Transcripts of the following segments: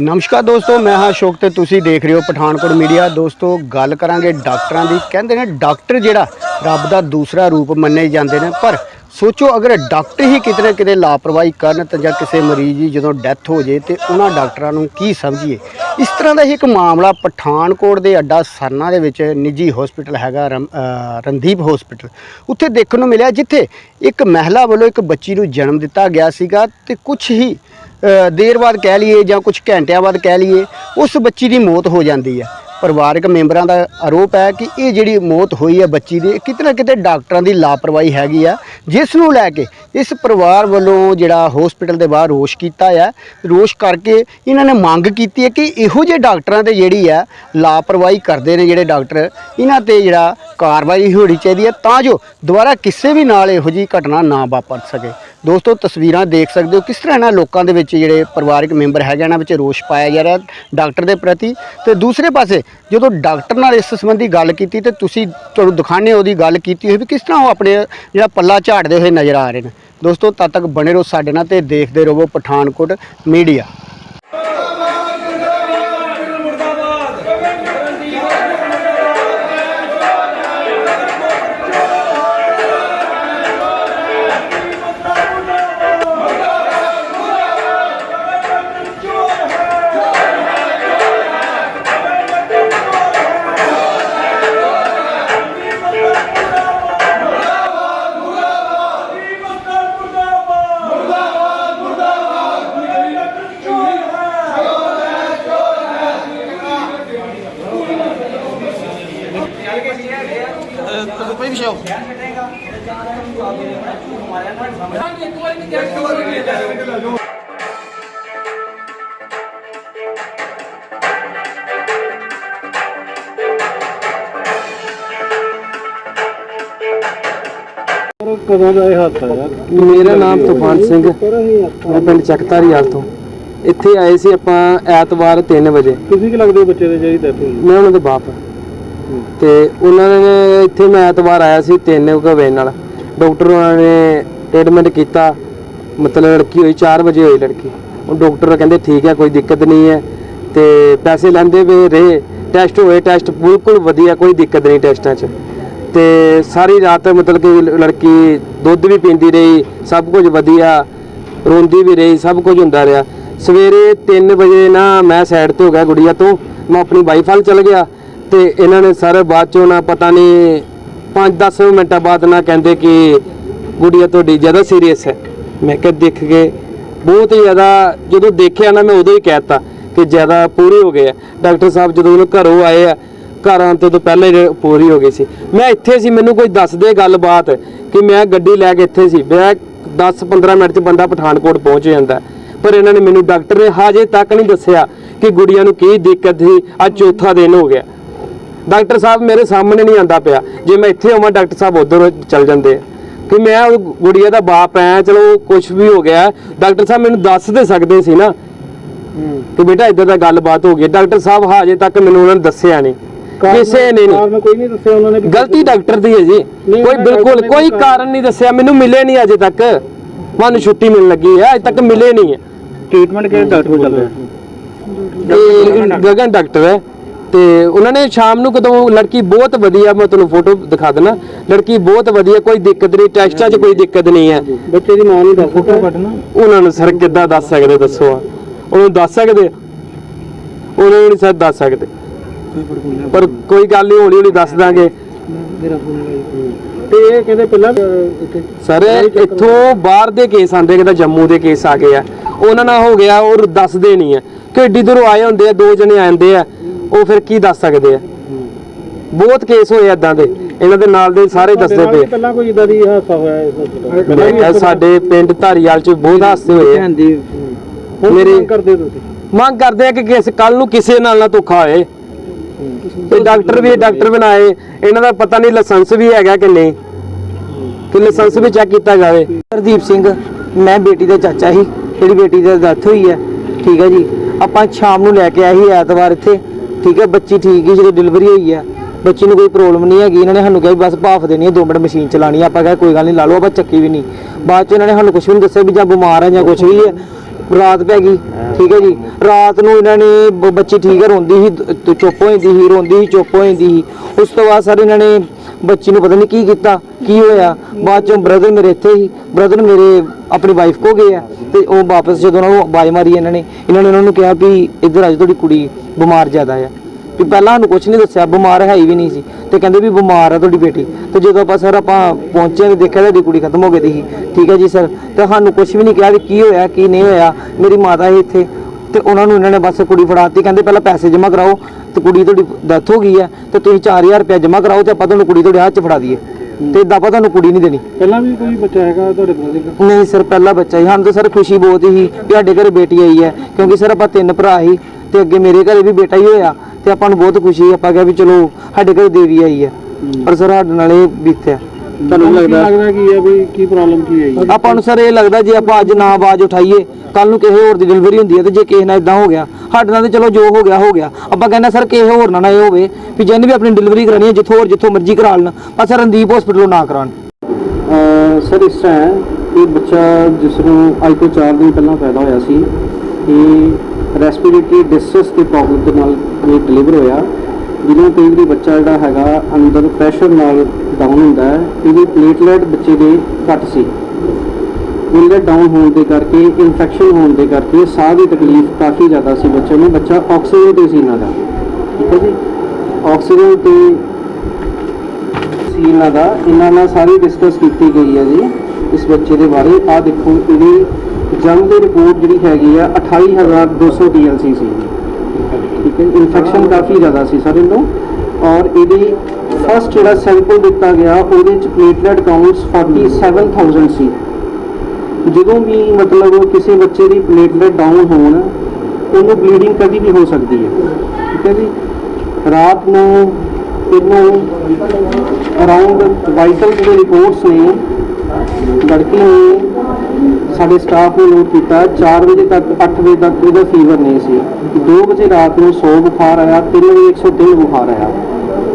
ਨਮਸਕਾਰ ਦੋਸਤੋ, ਮੈਂ ਹਾਂ ਅਸ਼ੋਕ ਤੇ ਤੁਸੀਂ ਦੇਖ ਰਹੇ ਹੋ ਪਠਾਨਕੋਟ ਮੀਡੀਆ। ਦੋਸਤੋ, ਗੱਲ ਕਰਾਂਗੇ ਡਾਕਟਰਾਂ ਦੀ। ਕਹਿੰਦੇ ਨੇ ਡਾਕਟਰ ਜਿਹੜਾ ਰੱਬ ਦਾ ਦੂਸਰਾ ਰੂਪ ਮੰਨੇ ਜਾਂਦੇ ਨੇ। ਪਰ ਸੋਚੋ, ਅਗਰ ਡਾਕਟਰ ਹੀ ਕਿਤੇ ਨਾ ਕਿਤੇ ਲਾਪਰਵਾਹੀ ਕਰਨ ਤਾਂ ਜਾਂ ਕਿਸੇ ਮਰੀਜ਼ ਦੀ ਜਦੋਂ ਡੈਥ ਹੋ ਜੇ ਤੇ ਉਹਨਾਂ ਡਾਕਟਰਾਂ ਨੂੰ ਕੀ ਸਮਝੀਏ? ਇਸ ਤਰ੍ਹਾਂ ਦਾ ਹੀ ਇੱਕ ਮਾਮਲਾ ਪਠਾਨਕੋਟ ਦੇ ਅੱਡਾ ਸਰਨਾ ਦੇ ਵਿੱਚ ਨਿੱਜੀ ਹਸਪੀਟਲ ਹੈਗਾ ਰਮ- ਰਣਦੀਪ ਹਸਪੀਟਲ ਉੱਥੇ ਦੇਖਣ ਨੂੰ ਮਿਲਿਆ ਜਿੱਥੇ ਇੱਕ ਮਹਿਲਾ ਵੱਲੋਂ ਇੱਕ ਬੱਚੀ ਨੂੰ ਜਨਮ ਦਿੱਤਾ ਗਿਆ ਸੀਗਾ ਤੇ ਕੁਝ ਹੀ ਦੇਰ ਬਾਅਦ ਕਹਿ ਲਈਏ ਜਾਂ ਕੁਝ ਘੰਟਿਆਂ ਬਾਅਦ ਕਹਿ ਲਈਏ, ਉਸ ਬੱਚੀ ਦੀ ਮੌਤ ਹੋ ਜਾਂਦੀ ਹੈ। ਪਰਿਵਾਰਕ ਮੈਂਬਰਾਂ ਦਾ ਆਰੋਪ ਹੈ ਕਿ ਇਹ ਜਿਹੜੀ ਮੌਤ ਹੋਈ ਹੈ ਬੱਚੀ ਦੀ, ਇਹ ਕਿਤੇ ਨਾ ਕਿਤੇ ਡਾਕਟਰਾਂ ਦੀ ਲਾਪਰਵਾਹੀ ਹੈਗੀ ਆ, ਜਿਸ ਨੂੰ ਲੈ ਕੇ ਇਸ ਪਰਿਵਾਰ ਵੱਲੋਂ ਜਿਹੜਾ ਹਸਪੀਟਲ ਦੇ ਬਾਹਰ ਰੋਸ਼ ਕੀਤਾ ਹੈ ਰੋਸ਼ ਕਰਕੇ ਇਹਨਾਂ ਨੇ ਮੰਗ ਕੀਤੀ ਹੈ ਕਿ ਇਹੋ ਜਿਹੇ ਡਾਕਟਰਾਂ ਤੇ ਜਿਹੜੀ ਹੈ ਲਾਪਰਵਾਹੀ ਕਰਦੇ ਨੇ ਜਿਹੜੇ ਡਾਕਟਰ, ਇਹਨਾਂ ਤੇ ਜਿਹੜਾ ਕਾਰਵਾਈ ਹੋਣੀ ਚਾਹੀਦੀ ਹੈ ਤਾਂ ਜੋ ਦੁਬਾਰਾ ਕਿਸੇ ਵੀ ਨਾਲ ਇਹੋ ਜਿਹੀ ਘਟਨਾ ਨਾ ਵਾਪਰ ਸਕੇ। ਦੋਸਤੋ, ਤਸਵੀਰਾਂ ਦੇਖ ਸਕਦੇ ਹੋ ਕਿਸ ਤਰ੍ਹਾਂ ਇਹਨਾਂ ਲੋਕਾਂ ਦੇ ਵਿੱਚ ਜਿਹੜੇ ਪਰਿਵਾਰਕ ਮੈਂਬਰ ਹੈਗੇ ਇਹਨਾਂ ਵਿੱਚ ਰੋਸ਼ ਪਾਇਆ ਜਾ ਰਿਹਾ ਡਾਕਟਰ ਦੇ ਪ੍ਰਤੀ। ਤੇ ਦੂਸਰੇ ਪਾਸੇ ਜਦੋਂ ਡਾਕਟਰ ਨਾਲ ਇਸ ਸੰਬੰਧੀ ਗੱਲ ਕੀਤੀ ਤੇ ਤੁਸੀਂ ਤੁਹਾਨੂੰ ਦਿਖਾਣੇ ਉਹਦੀ ਗੱਲ ਕੀਤੀ ਹੋਈ ਵੀ ਕਿਸ ਤਰ੍ਹਾਂ ਉਹ ਆਪਣੇ ਜਿਹੜਾ ਪੱਲਾ ਝਾੜਦੇ ਹੋਏ ਨਜ਼ਰ ਆ ਰਹੇ ਨੇ। ਦੋਸਤੋ, ਤਦ ਤੱਕ ਬਣੇ ਰਹੋ ਸਾਡੇ ਨਾਲ ਤੇ ਦੇਖਦੇ ਰਹੋ ਪਠਾਨਕੋਟ ਮੀਡੀਆ। ਕੋਈ ਵੀ ਸ਼ੋ ਕਦੋਂ ਦਾ ਇਹ ਹਾਦਸਾ ਹੈ ਮੇਰਾ ਨਾਮ ਤੂਫਾਨ ਸਿੰਘ ਮੈਂ ਪਿੰਡ ਚੱਕਧਾਰੀਵਾਲ ਤੋਂ। ਇੱਥੇ ਆਏ ਸੀ ਆਪਾਂ ਐਤਵਾਰ 3 ਵਜੇ। ਤੁਸੀਂ ਕੀ ਲੱਗਦੇ ਹੋ ਬੱਚੇ ਦੇ ਜਿਹੜੀ ਡੈਥ ਹੋਈ? ਮੈਂ ਉਹਨਾਂ ਦੇ ਬਾਪ ਹਾਂ। ਤੇ ਉਹਨਾਂ ਨੇ ਇੱਥੇ ਮੈਂ ਐਤਵਾਰ ਆਇਆ ਸੀ 3 ਵਜੇ ਨਾਲ। ਡਾਕਟਰ ਉਹਨਾਂ ਨੇ ਟ੍ਰੀਟਮੈਂਟ ਕੀਤਾ। ਮਤਲਬ ਲੜਕੀ ਹੋਈ 4 ਵਜੇ ਹੋਈ ਲੜਕੀ। ਉਹ ਡਾਕਟਰ ਕਹਿੰਦੇ ਠੀਕ ਹੈ, ਕੋਈ ਦਿੱਕਤ ਨਹੀਂ ਹੈ। ਤੇ ਪੈਸੇ ਲੈਂਦੇ ਵੇ ਰਹੇ। ਟੈਸਟ ਹੋਏ ਟੈਸਟ ਬਿਲਕੁਲ ਵਧੀਆ, ਕੋਈ ਦਿੱਕਤ ਨਹੀਂ ਟੈਸਟਾਂ 'ਚ। ਤੇ ਸਾਰੀ ਰਾਤ ਮਤਲਬ ਕਿ ਲੜਕੀ ਦੁੱਧ ਵੀ ਪੀਂਦੀ ਰਹੀ, ਸਭ ਕੁਝ ਵਧੀਆ। ਰੋਂਦੀ ਵੀ ਰਹੀ, ਸਭ ਕੁਝ ਹੁੰਦਾ ਰਿਹਾ। ਸਵੇਰੇ 3 ਵਜੇ ਨਾ ਮੈਂ ਸਾਈਡ ਤੇ ਹੋ ਗਿਆ ਗੁੜੀਆ ਤੋਂ। ਮੈਂ ਆਪਣੀ ਵਾਈਫ ਵੱਲ ਚਲ ਗਿਆ। ਤੇ ਇਹਨਾਂ ਨੇ ਸਰ ਬਾਅਦ ਚੋਂ ਨਾ ਪਤਾ ਨਹੀਂ 5-10 ਮਿੰਟਾਂ ਬਾਅਦ ਨਾ ਕਹਿੰਦੇ ਕਿ ਗੁੜੀਆ ਤੁਹਾਡੀ ਜ਼ਿਆਦਾ ਸੀਰੀਅਸ ਹੈ। ਮੈਂ ਕਿਹਾ ਦੇਖ ਕੇ ਬਹੁਤ ਹੀ ਜ਼ਿਆਦਾ, ਜਦੋਂ ਦੇਖਿਆ ਨਾ ਮੈਂ ਉਦੋਂ ਹੀ ਕਹਿਤਾ ਕਿ ਜ਼ਿਆਦਾ ਪੂਰੀ ਹੋ ਗਏ ਆ। ਡਾਕਟਰ ਸਾਹਿਬ ਜਦੋਂ ਉਹਨੂੰ ਘਰੋਂ ਆਏ ਆ, ਘਰ ਆਉਣ ਤੋਂ ਪਹਿਲਾਂ ਹੀ ਪੂਰੀ ਹੋ ਗਈ ਸੀ। ਮੈਂ ਇੱਥੇ ਸੀ, ਮੈਨੂੰ ਕੋਈ ਦੱਸ ਦੇ ਗੱਲਬਾਤ ਕਿ ਮੈਂ ਗੱਡੀ ਲੈ ਕੇ ਇੱਥੇ ਸੀ। ਮੈਂ 10-15 ਮਿੰਟ 'ਚ ਬੰਦਾ ਪਠਾਨਕੋਟ ਪਹੁੰਚ ਜਾਂਦਾ। ਪਰ ਇਹਨਾਂ ਨੇ ਮੈਨੂੰ, ਡਾਕਟਰ ਨੇ ਹਾਜੇ ਤੱਕ ਨਹੀਂ ਦੱਸਿਆ ਕਿ ਗੁੜੀਆਂ ਨੂੰ ਕੀ ਦਿੱਕਤ ਸੀ। ਅੱਜ ਚੌਥਾ ਦਿਨ ਹੋ ਗਿਆ। ਡਾਕਟਰ ਸਾਹਿਬ ਮੇਰੇ ਸਾਹਮਣੇ ਨਹੀਂ ਆਂਦਾ ਪਿਆ। ਜੇ ਮੈਂ ਇੱਥੇ ਹੋਵਾਂ ਡਾਕਟਰ ਸਾਹਿਬ ਉਧਰ ਚੱਲ ਜਾਂਦੇ ਕਿ ਮੈਂ ਉਹ ਗੁੜੀਆ ਦਾ ਬਾਪ ਐ ਚਲੋ ਕੁਝ ਵੀ ਹੋ ਗਿਆ ਡਾਕਟਰ ਸਾਹਿਬ ਮੈਨੂੰ ਦੱਸ ਦੇ ਸਕਦੇ ਸੀ ਨਾ। ਕਿ ਬੇਟਾ ਇਦਾਂ ਦਾ ਗੱਲਬਾਤ ਹੋ ਗਈ। ਡਾਕਟਰ ਸਾਹਿਬ ਹਾਜੇ ਤੱਕ ਮੈਨੂੰ ਉਹਨਾਂ ਨੇ ਦੱਸਿਆ ਨਹੀਂ। ਕਿਸੇ ਨੇ ਨਹੀਂ। ਕਾਰਨ ਕੋਈ ਨਹੀਂ ਦੱਸਿਆ ਉਹਨਾਂ ਨੇ ਵੀ ਗਲਤੀ ਡਾਕਟਰ ਦੀ ਹੈ ਜੀ। ਕੋਈ ਬਿਲਕੁਲ ਕੋਈ ਕਾਰਨ ਨਹੀਂ ਦੱਸਿਆ। ਮੈਨੂੰ ਮਿਲੇ ਨਹੀਂ ਅਜੇ ਤੱਕ। ਮੈਨੂੰ ਛੁੱਟੀ ਮਿਲਣ ਲੱਗੀ ਹੈ। ਅਜੇ ਤੱਕ ਮਿਲੇ ਨਹੀਂ ਹੈ। ਟ੍ਰੀਟਮੈਂਟ ਕਿਹੜੇ ਡਾਕਟਰ ਕੋਲ ਚੱਲ ਰਿਹਾ? ਗਗਨ ਡਾਕਟਰ ਹੈ। ਤੇ ਉਹਨਾਂ ਨੇ ਸ਼ਾਮ ਨੂੰ ਕਦੋਂ ਲੜਕੀ ਬਹੁਤ ਵਧੀਆ ਮੈਂ ਤੁਹਾਨੂੰ ਫੋਟੋ ਦਿਖਾ ਦੇਣਾ ਲੜਕੀ ਬਹੁਤ ਵਧੀਆ ਕੋਈ ਦਿੱਕਤ ਨਹੀਂ ਟੈਸਟਾਂ 'ਚ ਕੋਈ ਦਿੱਕਤ ਨਹੀਂ ਹੈ। ਬੱਚੇ ਦੀ ਮਾਂ ਨੂੰ ਦੱਸੋ ਕੱਢਣਾ। ਉਹਨਾਂ ਨੂੰ ਸਰ ਕਿੱਦਾਂ ਦੱਸ ਸਕਦੇ ਦੱਸੋ ਆ। ਉਹਨੂੰ ਦੱਸ ਸਕਦੇ? ਉਹਨਾਂ ਨੂੰ ਨਹੀਂ ਸਰ ਦੱਸ ਸਕਦੇ। ਪਰ ਕੋਈ ਗੱਲ ਨਹੀਂ ਹੌਲੀ ਹੌਲੀ ਦੱਸ ਦਾਂਗੇ। ਮੇਰਾ ਫੋਨ ਤੇ ਇਹ ਕਹਿੰਦੇ ਪਹਿਲਾਂ ਸਰ ਇੱਥੋਂ ਬਾਹਰ ਦੇ ਕੇਸ ਆਂਦੇ ਕਿਦਾ ਜੰਮੂ ਦੇ ਕੇਸ ਆ ਗਏ ਆ। ਉਹਨਾਂ ਨਾਲ ਹੋ ਗਿਆ ਔਰ ਦੱਸਦੇ ਨਹੀਂ ਆ। ਕਿ ਏਡੀ ਦੂਰੋਂ ਆਏ ਹੁੰਦੇ ਆ ਦੋ ਜਣੇ ਆਂਦੇ ਆ। ਉਹ ਫਿਰ ਕੀ ਦੱਸ ਸਕਦੇ ਆ? ਬਹੁਤ ਕੇਸ ਹੋਏ ਏਦਾਂ ਦੇ। ਇਹਨਾਂ ਦੇ ਨਾਲ ਦੇ ਸਾਰੇ ਦੱਸਦੇ ਪਏ। ਪਹਿਲਾਂ ਕੋਈ ਇਦਾਂ ਦੀ ਹਾਦਸਾ ਹੋਇਆ ਇਸ hospital ਮੈਂ ਕਿਹਾ ਸਾਡੇ ਪਿੰਡ ਧਾਰੀਵਾਲ ਚ ਬਹੁਤ ਹਾਦਸੇ ਹੋਏ ਆ। ਮੇਰੇ- ਕਰਦੇ ਤੁਸੀਂ? ਮੰਗ ਕਰਦੇ ਆ ਕਿ ਕਿਸ ਕੱਲ ਨੂੰ ਕਿਸੇ ਨਾਲ ਨਾ ਧੋਖਾ ਹੋਏ। ਤੇ ਡਾਕਟਰ ਵੀ ਡਾਕਟਰ ਬਣਾਏ। ਇਹਨਾਂ ਦਾ ਪਤਾ ਨਹੀਂ ਲਾਇਸੈਂਸ ਵੀ ਹੈਗਾ ਕਿ ਨਹੀਂ। ਕਿ ਲਾਇਸੈਂਸ ਵੀ ਚੈੱਕ ਕੀਤਾ ਜਾਵੇ। ਹਰਦੀਪ ਸਿੰਘ ਮੈਂ ਬੇਟੀ ਦਾ ਚਾਚਾ ਸੀ। ਜਿਹੜੀ ਬੇਟੀ ਦੀ ਡੈਥ ਹੋਈ ਹੈ। ਠੀਕ ਹੈ ਜੀ। ਆਪਾਂ ਸ਼ਾਮ ਨੂੰ ਲੈ ਕੇ ਆਏ ਸੀ ਐਤਵਾਰ ਇੱਥੇ। ਠੀਕ ਹੈ, ਬੱਚੀ ਠੀਕ ਹੀ ਜਦੋਂ ਡਿਲੀਵਰੀ ਹੋਈ ਹੈ, ਬੱਚੀ ਨੂੰ ਕੋਈ ਪ੍ਰੋਬਲਮ ਨਹੀਂ ਹੈਗੀ, ਇਹਨਾਂ ਨੇ ਸਾਨੂੰ ਕਿਹਾ ਵੀ ਬਸ ਭਾਫ ਦੇਣੀ ਹੈ 2 ਮਿੰਟ ਮਸ਼ੀਨ ਚਲਾਣੀ ਹੈ, ਆਪਾਂ ਕਿਹਾ ਕੋਈ ਗੱਲ ਨਹੀਂ, ਲਾ ਲਓ, ਆਪਾਂ ਚੱਕੀ ਵੀ ਨਹੀਂ। ਬਾਅਦ ਚ ਇਹਨਾਂ ਨੇ ਸਾਨੂੰ ਕੁਝ ਵੀ ਨਹੀਂ ਦੱਸਿਆ ਵੀ ਜਾਂ ਬਿਮਾਰ ਹੈ ਜਾਂ ਕੁਝ ਵੀ ਹੈ। ਰਾਤ ਪੈ ਗਈ ਠੀਕ ਹੈ ਜੀ। ਰਾਤ ਨੂੰ ਇਹਨਾਂ ਨੇ ਬ- ਬੱਚੀ ਠੀਕ ਹੈ ਰੋਂਦੀ ਸੀ ਚੁੱਪ ਹੋ ਜਾਂਦੀ ਸੀ ਰੋਂਦੀ ਸੀ ਚੁੱਪ ਹੋ ਜਾਂਦੀ ਸੀ। ਉਸ ਤੋਂ ਬਾਅਦ ਸਰ ਇਹਨਾਂ ਨੇ ਬੱਚੀ ਨੂੰ ਪਤਾ ਨਹੀਂ ਕੀ ਕੀਤਾ ਕੀ ਹੋਇਆ। ਬਾਅਦ ਚੋਂ ਬ੍ਰਦਰ ਮੇਰੇ ਇੱਥੇ ਹੀ ਬ੍ਰਦਰ ਮੇਰੇ ਆਪਣੀ ਵਾਈਫ ਕੋ ਗਏ ਆ ਤੇ ਉਹ ਵਾਪਸ ਜਦੋਂ ਉਹਨਾਂ ਨੂੰ ਬਾਜ ਮਾਰੀ ਇਹਨਾਂ ਨੇ ਇਹਨਾਂ ਨੇ ਉਹਨਾਂ ਨੂੰ ਕਿਹਾ ਵੀ ਇੱਧਰ ਅੱਜ ਤੁਹਾਡੀ ਕੁੜੀ ਬਿਮਾਰ ਜ਼ਿਆਦਾ ਆ। ਵੀ ਪਹਿਲਾਂ ਸਾਨੂੰ ਕੁਝ ਨਹੀਂ ਦੱਸਿਆ ਬਿਮਾਰ ਹੈ ਹੀ ਵੀ ਨਹੀਂ ਸੀ। ਤੇ ਕਹਿੰਦੇ ਵੀ ਬਿਮਾਰ ਆ ਤੁਹਾਡੀ ਬੇਟੀ। ਤੇ ਜਦੋਂ ਆਪਾਂ ਸਰ ਆਪਾਂ ਪਹੁੰਚੇ ਤੇ ਦੇਖਿਆ ਤੁਹਾਡੀ ਕੁੜੀ ਖਤਮ ਹੋ ਗਈ ਸੀ ਠੀਕ ਹੈ ਜੀ ਸਰ ਤੇ ਸਾਨੂੰ ਕੁਝ ਵੀ ਨਹੀਂ ਕਿਹਾ ਵੀ ਕੀ ਹੋਇਆ ਕੀ ਨਹੀਂ ਹੋਇਆ। ਮੇਰੀ ਮਾਤਾ ਸੀ ਇੱਥੇ। ਤੇ ਉਹਨਾਂ ਨੂੰ ਇਹਨਾਂ ਨੇ ਬਸ ਕੁੜੀ ਫੜਾਤੀ। ਕਹਿੰਦੇ ਪਹਿਲਾਂ ਪੈਸੇ ਜਮ੍ਹਾਂ ਕਰਾਓ ਤੇ ਕੁੜੀ ਤੁਹਾਡੀ ਡੈਥ ਹੋ ਗਈ ਹੈ। ਤੇ ਤੁਸੀਂ 4000 ਰੁਪਏ ਜਮ੍ਹਾਂ ਕਰਾਓ ਤੇ ਆਪਾਂ ਤੁਹਾਨੂੰ ਕੁੜੀ ਤੁਹਾਡੇ ਹੱਥ 'ਚ ਫੜਾ ਦਈਏ। ਤੇ ਇਦਾਂ ਆਪਾਂ ਤੁਹਾਨੂੰ ਕੁੜੀ ਨਹੀਂ ਦੇਣੀ। ਪਹਿਲਾਂ ਵੀ ਕੋਈ ਬੱਚਾ ਹੈਗਾ ਤੁਹਾਡੇ ਬ੍ਰਦਰ ਨਹੀਂ ਸਰ ਪਹਿਲਾ ਬੱਚਾ ਹੀ ਸਾਨੂੰ ਤਾਂ ਸਰ ਖੁਸ਼ੀ ਬਹੁਤ ਹੀ ਕਿ ਸਾਡੇ ਘਰੇ ਬੇਟੀ ਆਈ ਹੈ। ਕਿਉਂਕਿ ਸਰ ਆਪਾਂ ਤਿੰਨ ਭਰਾ ਸੀ ਤੇ ਅੱਗੇ ਮੇਰੇ ਘਰੇ ਵੀ ਬੇਟਾ ਹੀ ਹੋਇਆ। ਤੇ ਆਪਾਂ ਨੂੰ ਬਹੁਤ ਖੁਸ਼ੀ ਆਪਾਂ ਕਿਹਾ ਵੀ ਚਲੋ ਸਾਡੇ ਘਰੇ ਦੇਵੀ ਆਈ ਹੈ ਪਰ ਸਰ ਸਾਡੇ ਨਾਲ ਇਹ ਬੀਤਿਆ। ਤੁਹਾਨੂੰ ਲੱਗਦਾ? ਲੱਗਦਾ ਕੀ ਹੈ ਵੀ ਕੀ ਪ੍ਰੋਬਲਮ ਕੀ ਹੈ ਜੀ? ਆਪਾਂ ਨੂੰ ਸਰ ਇਹ ਲੱਗਦਾ ਜੇ ਆਪਾਂ ਅੱਜ ਨਾ ਆਵਾਜ਼ ਉਠਾਈਏ ਕੱਲ ਨੂੰ ਕਿਸੇ ਹੋਰ ਦੀ ਡਿਲੀਵਰੀ ਹੁੰਦੀ ਹੈ ਤੇ ਜੇ ਕਿਸੇ ਨਾਲ ਇਦਾਂ ਹੋ ਗਿਆ ਸਾਡੇ ਨਾਲ ਤੇ ਚਲੋ ਜੋ ਹੋ ਗਿਆ ਹੋ ਗਿਆ। ਆਪਾਂ ਕਹਿੰਦੇ ਸਰ ਕਿਸੇ ਹੋਰ ਨਾਲ ਨਾ ਇਹ ਹੋਵੇ ਵੀ ਜਿਹਨੇ ਵੀ ਆਪਣੀ ਡਿਲੀਵਰੀ ਕਰਾਣੀ ਹੈ ਜਿੱਥੋਂ ਹੋਰ ਜਿੱਥੋਂ ਮਰਜ਼ੀ ਕਰਾ ਲੈਣ ਪਰ ਸਰ ਰਣਦੀਪ ਹਸਪੀਟਲੋਂ ਨਾ ਕਰਾਉਣ। ਸਰ ਇਸ ਤਰ੍ਹਾਂ ਇਹ ਬੱਚਾ ਜਿਸ ਨੂੰ ਅੱਜ ਤੋਂ 4 ਦਿਨ ਪਹਿਲਾਂ ਪੈਦਾ ਹੋਇਆ ਸੀ ਇਹ ਰੈਸਪੀਰੇਟਰੀ ਡਿਸਟ੍ਰੈਸ ਦੇ ਪ੍ਰੋਬਲਮ ਦੇ ਨਾਲ ਇਹ ਡਿਲੀਵਰ ਹੋਇਆ। ਜਿਹਨੂੰ ਕਈ ਵਾਰੀ ਬੱਚਾ ਜਿਹੜਾ ਹੈਗਾ, ਅੰਦਰ ਪ੍ਰੈਸ਼ਰ ਨਾਲ ਡਾਊਨ ਹੁੰਦਾ ਹੈ, ਇਹਦੀ ਪਲੇਟਲੈਟ ਬੱਚੇ ਦੇ ਘੱਟ ਸੀ। ਪਲੇਟਲੈਟ ਡਾਊਨ ਹੋਣ ਦੇ ਕਰਕੇ ਇਨਫੈਕਸ਼ਨ ਹੋਣ ਦੇ ਕਰਕੇ ਸਾਹ ਦੀ ਤਕਲੀਫ ਕਾਫੀ ਜ਼ਿਆਦਾ ਸੀ ਬੱਚੇ ਨੂੰ। ਬੱਚਾ ਆਕਸੀਜਨ ਤੇ ਸੀ ਇਹਨਾਂ ਦਾ। ਠੀਕ ਹੈ ਜੀ? ਆਕਸੀਜਨ ਤੇ ਸੀ ਇਹਨਾਂ ਦਾ। ਇਹਨਾਂ ਨਾਲ ਸਾਰੀ ਡਿਸਕਸ ਕੀਤੀ ਗਈ ਹੈ ਜੀ, ਇਸ ਬੱਚੇ ਦੇ ਬਾਰੇ। ਆ ਦੇਖੋ, ਇਹਦੀ ਜੰਗ ਦੀ ਰਿਪੋਰਟ ਜਿਹੜੀ ਹੈਗੀ ਆ 28200 DLC ਸੀ ਠੀਕ ਹੈ ਇਨਫੈਕਸ਼ਨ ਕਾਫੀ ਜ਼ਿਆਦਾ ਸੀ ਸਰ ਇਹਨੂੰ। ਔਰ ਇਹਦੀ ਫਸਟ ਜਿਹੜਾ ਸੈਂਪਲ ਦਿੱਤਾ ਗਿਆ, ਉਹਦੇ ਚ ਪਲੇਟਲੈਟ ਕਾਊਂਟਸ 47000 ਸੀ। ਜਦੋਂ ਵੀ ਮਤਲਬ ਕਿਸੇ ਬੱਚੇ ਦੀ ਪਲੇਟਲੈਟ ਡਾਊਨ ਹੋਣ, ਉਹਨੂੰ ਬਲੀਡਿੰਗ ਕਦੀ ਵੀ ਹੋ ਸਕਦੀ ਹੈ। ਠੀਕ ਹੈ ਜੀ। ਰਾਤ ਨੂੰ ਇਹਨੂੰ ਅਰਾਊਂਡ ਵਾਈਟਲ ਦੇ ਰਿਪੋਰਟਸ ਨੇ, ਲੜਕੀ ਨੇ ਸਾਡੇ ਸਟਾਫ ਨੇ ਨੋਟ ਕੀਤਾ 4 ਵਜੇ ਤੱਕ 8 ਵਜੇ ਤੱਕ ਇਹਦਾ ਫੀਵਰ ਨਹੀਂ ਸੀ। 2 ਵਜੇ ਰਾਤ ਨੂੰ 100 ਬੁਖਾਰ ਆਇਆ 3 ਵਜੇ 103 ਬੁਖਾਰ ਆਇਆ।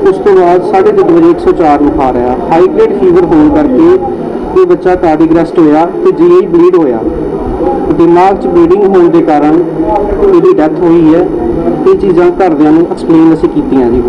ਉਸ ਤੋਂ ਬਾਅਦ 3:30 ਵਜੇ 104 ਬੁਖਾਰ ਆਇਆ। ਹਾਈ ਗ੍ਰੇਡ ਫੀਵਰ ਹੋਣ ਕਰਕੇ ਇਹ ਬੱਚਾ ਕਾਰਡਿਕ ਹੋਇਆ ਤੇ ਜੀਆਈ ਬਲੀਡ ਹੋਇਆ। ਦਿਮਾਗ 'ਚ ਬਲੀਡਿੰਗ ਹੋਣ ਦੇ ਕਾਰਨ ਇਹਦੀ ਡੈਥ ਹੋਈ ਹੈ। ਇਹ ਚੀਜ਼ਾਂ ਘਰਦਿਆਂ ਨੂੰ ਐਕਸਪਲੇਨ ਅਸੀਂ ਕੀਤੀਆਂ ਜੀ।